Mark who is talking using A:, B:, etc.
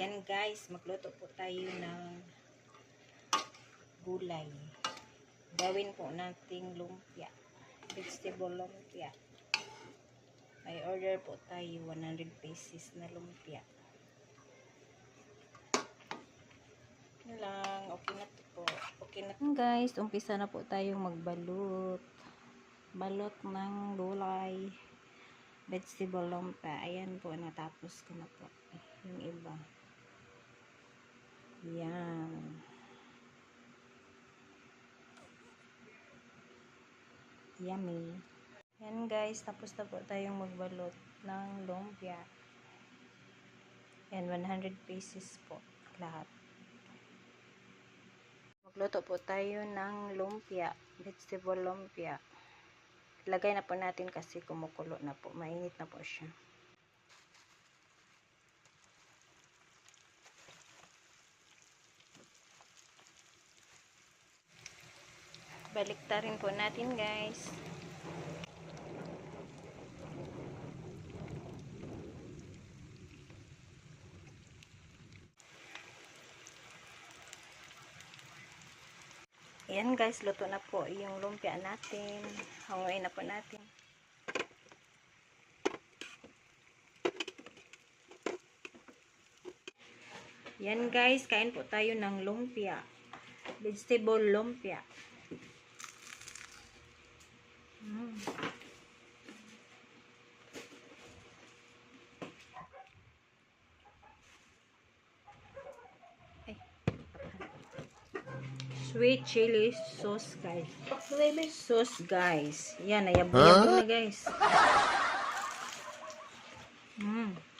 A: Yan guys, magluto po tayo ng gulay. Gawin po nating lumpia. Vegetable lumpia. May order po tayo 100 pieces na lumpia. Yun lang, okay na to po. Okay na. Guys, umpisa na po tayong magbalot. Balot ng gulay. Vegetable lumpia. Ayan po, natapos ko na po. Yung iba. Yan. Yummy. Yan guys, tapos na po tayong magbalot ng lumpia. Yan, 100 pieces po lahat. Magluto po tayo ng lumpia, vegetable lumpia. Lagay na po natin kasi kumukulo na po. Mainit na po siya. Baliktarin po natin guys. Ayan guys, luto na po yung lumpia natin. Hanguin na po natin. Yan guys, kain po tayo ng lumpia. Vegetable lumpia. Mm. Sweet chili sauce, guys. Sauce, guys. Yan, nayabuyab huh? na, guys. Mmm.